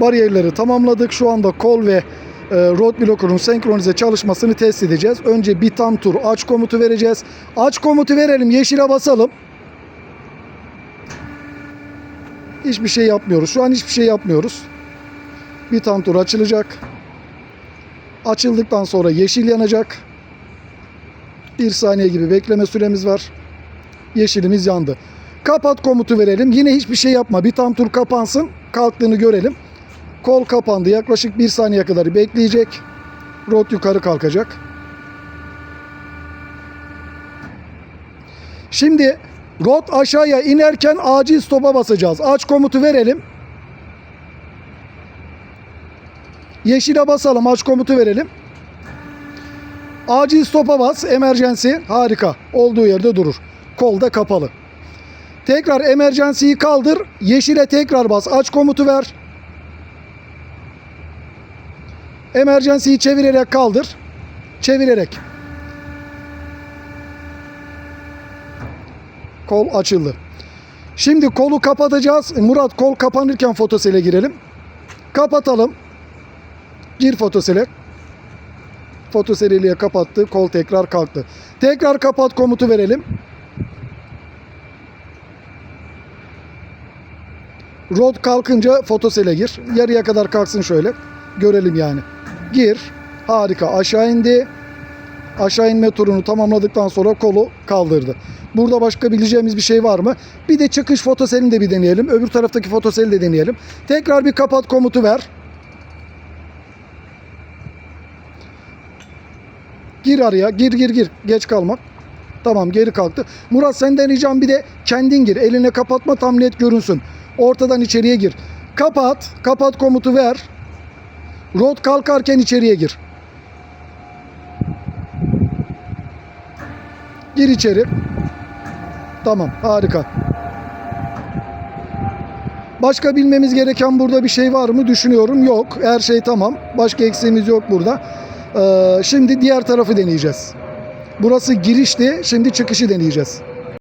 bariyerleri tamamladık. Şu anda kol ve e, road blocker'ın senkronize çalışmasını test edeceğiz. Önce bir tam tur aç komutu vereceğiz. Aç komutu verelim. Yeşile basalım. Hiçbir şey yapmıyoruz. Şu an hiçbir şey yapmıyoruz. Bir tam tur açılacak. Açıldıktan sonra yeşil yanacak. Bir saniye gibi bekleme süremiz var. Yeşilimiz yandı. Kapat komutu verelim. Yine hiçbir şey yapma. Bir tam tur kapansın. Kalktığını görelim. Kol kapandı. Yaklaşık bir saniye kadar bekleyecek. Rot yukarı kalkacak. Şimdi rot aşağıya inerken acil stopa basacağız. Aç komutu verelim. Yeşile basalım. Aç komutu verelim. Acil stopa bas. Emergency. Harika. Olduğu yerde durur. Kol da kapalı. Tekrar emergency'yi kaldır. Yeşile tekrar bas. Aç komutu ver. Emergency'yi çevirerek kaldır. Çevirerek. Kol açıldı. Şimdi kolu kapatacağız. Murat kol kapanırken fotosele girelim. Kapatalım. Gir fotosele. Fotoseleliğe kapattı. Kol tekrar kalktı. Tekrar kapat komutu verelim. Rod kalkınca fotosele gir. Yarıya kadar kalksın şöyle. Görelim yani. Gir. Harika. Aşağı indi. Aşağı inme turunu tamamladıktan sonra kolu kaldırdı. Burada başka bileceğimiz bir şey var mı? Bir de çıkış fotoselini de bir deneyelim. Öbür taraftaki fotoseli de deneyelim. Tekrar bir kapat komutu ver. Gir araya. Gir gir gir. Geç kalmak. Tamam geri kalktı. Murat senden ricam bir de kendin gir. Eline kapatma tam net görünsün. Ortadan içeriye gir. Kapat. Kapat komutu ver. Rod kalkarken içeriye gir. Gir içeri. Tamam harika. Başka bilmemiz gereken burada bir şey var mı düşünüyorum. Yok. Her şey tamam. Başka eksiğimiz yok burada. Ee, şimdi diğer tarafı deneyeceğiz. Burası girişti. Şimdi çıkışı deneyeceğiz.